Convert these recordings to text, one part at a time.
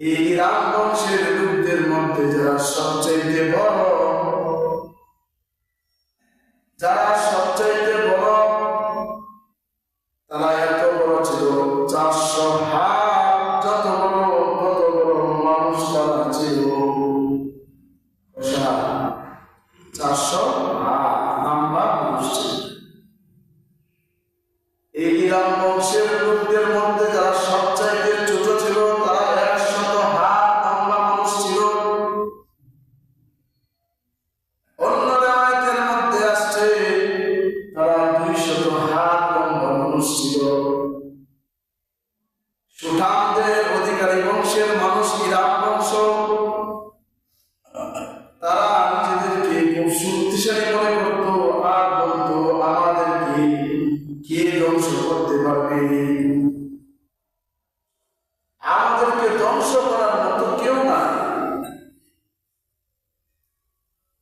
এই ইরাক বংশের লোকদের মধ্যে যারা সবচেয়ে বড় যারা তারা নিজেদেরকে খুব শক্তিশালী মনে আর আমাদেরকে কে ধ্বংস করতে পারবে? আমাদেরকে ধ্বংস করার মতো কেউ না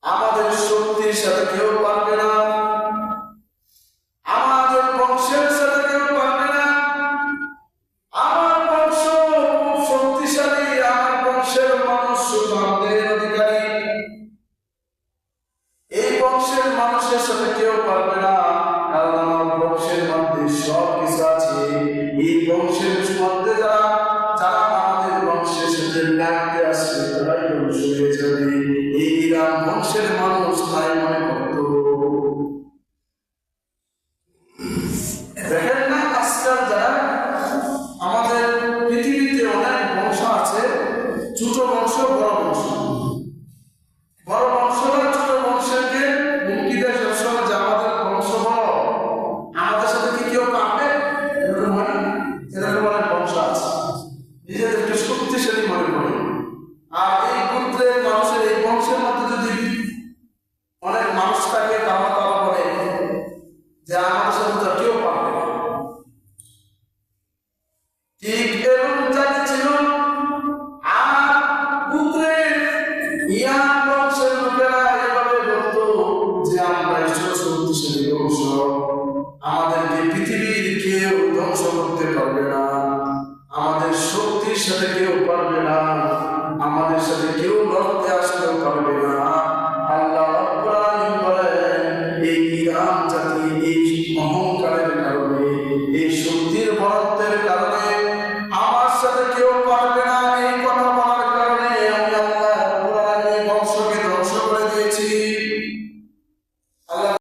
আমাদের শক্তির সাথে কেউ পারে বংশের মানুষের সাথে কেউ পারবে না। কারণ আমার বংশের মধ্যে সব কিছু আছে। এই বংশের মধ্যে যারা যারা আমাদের বংশের সাথে লাগতে আসছে তারাই বংশ হয়ে যাবে। এই রাম বংশের মানুষ তাই মনে করত। দেখেন না, আজকাল যারা আমাদের পৃথিবীতে অনেক বংশ আছে, ছোট বংশ, বড় সাথে কেউ পারবে না, আমাদের সাথে কেউ লড়তে আসতেও পারবে না। আল্লাহ এই এই অহংকারের এই শক্তির বরাদ্দের কারণে আমার সাথে কেউ পারবে না